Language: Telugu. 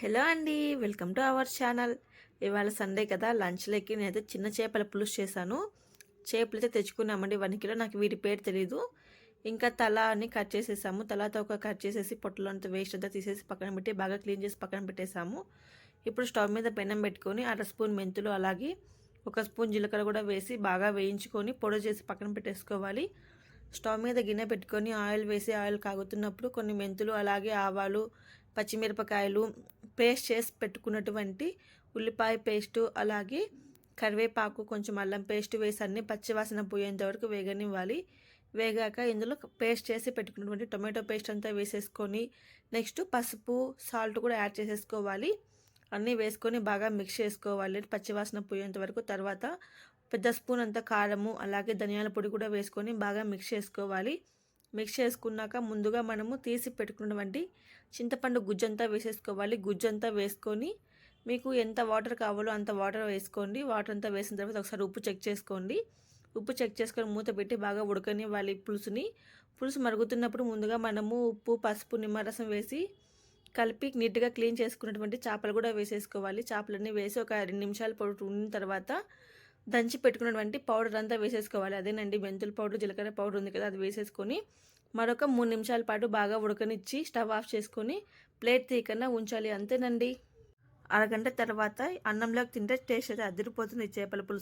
హలో అండి వెల్కమ్ టు అవర్ ఛానల్. ఇవాళ సండే కదా లంచ్లోకి నేనైతే చిన్న చేపల పులుసు చేశాను. చేపలు అయితే తెచ్చుకున్నామండి వన్ కిలో నాకు వీటి పేరు తెలీదు. ఇంకా తల అని కట్ చేసేసాము. తలతో ఒక కట్ చేసేసి పొట్టలో అంతా వేస్ట్ అంతా తీసేసి పక్కన పెట్టి బాగా క్లీన్ చేసి పక్కన పెట్టేసాము ఇప్పుడు స్టవ్ మీద పెనం పెట్టుకొని అర స్పూన్ మెంతులు అలాగే ఒక స్పూన్ జీలకర్ర కూడా వేసి బాగా వేయించుకొని పొడి చేసి పక్కన పెట్టేసుకోవాలి. స్టవ్ మీద గిన్నె పెట్టుకొని ఆయిల్ వేసి ఆయిల్ కాగుతున్నప్పుడు కొన్ని మెంతులు అలాగే ఆవాలు పచ్చిమిరపకాయలు పేస్ట్ చేసి పెట్టుకున్నటువంటి ఉల్లిపాయ పేస్టు అలాగే కరివేపాకు కొంచెం అల్లం పేస్ట్ వేసి అన్ని పచ్చివాసన పోయేంత వరకు వేగనివ్వాలి. వేగాక ఇందులో పేస్ట్ చేసి పెట్టుకున్నటువంటి టొమాటో పేస్ట్ అంతా వేసేసుకొని నెక్స్ట్ పసుపు సాల్ట్ కూడా యాడ్ చేసేసుకోవాలి. అన్నీ వేసుకొని బాగా మిక్స్ చేసుకోవాలి. పచ్చివాసన పోయేంత వరకు తర్వాత పెద్ద స్పూన్ అంతా కారము అలాగే ధనియాల పొడి కూడా వేసుకొని బాగా మిక్స్ చేసుకోవాలి. మిక్స్ చేసుకున్నాక ముందుగా మనము తీసి పెట్టుకున్నటువంటి చింతపండు గుజ్జంతా వేసేసుకోవాలి. గుజ్జంతా వేసుకొని మీకు ఎంత వాటర్ కావాలో అంత వాటర్ వేసుకోండి. వాటర్ అంతా వేసిన తర్వాత ఒకసారి ఉప్పు చెక్ చేసుకోండి. ఉప్పు చెక్ చేసుకొని మూత పెట్టి బాగా ఉడకని వాళ్ళ పులుసుని. పులుసు మరుగుతున్నప్పుడు ముందుగా మనము ఉప్పు పసుపు నిమ్మరసం వేసి కలిపి నీట్గా క్లీన్ చేసుకున్నటువంటి చేపలు కూడా వేసేసుకోవాలి. చేపలన్నీ వేసి ఒక రెండు నిమిషాలు పొడి తర్వాత దంచి పెట్టుకున్నటువంటి పౌడర్ అంతా వేసేసుకోవాలి. అదేనండి మెంతుల పౌడర్ జీలకర్ర పౌడర్ ఉంది కదా అది వేసేసుకొని మరొక మూడు నిమిషాల పాటు బాగా ఉడకనిచ్చి స్టవ్ ఆఫ్ చేసుకొని ప్లేట్ తీయకుండా ఉంచాలి. అంతేనండి. అరగంట తర్వాత అన్నంలోకి తింటే టేస్ట్ అయితే అదిరిపోతుంది. చేపల పులుసు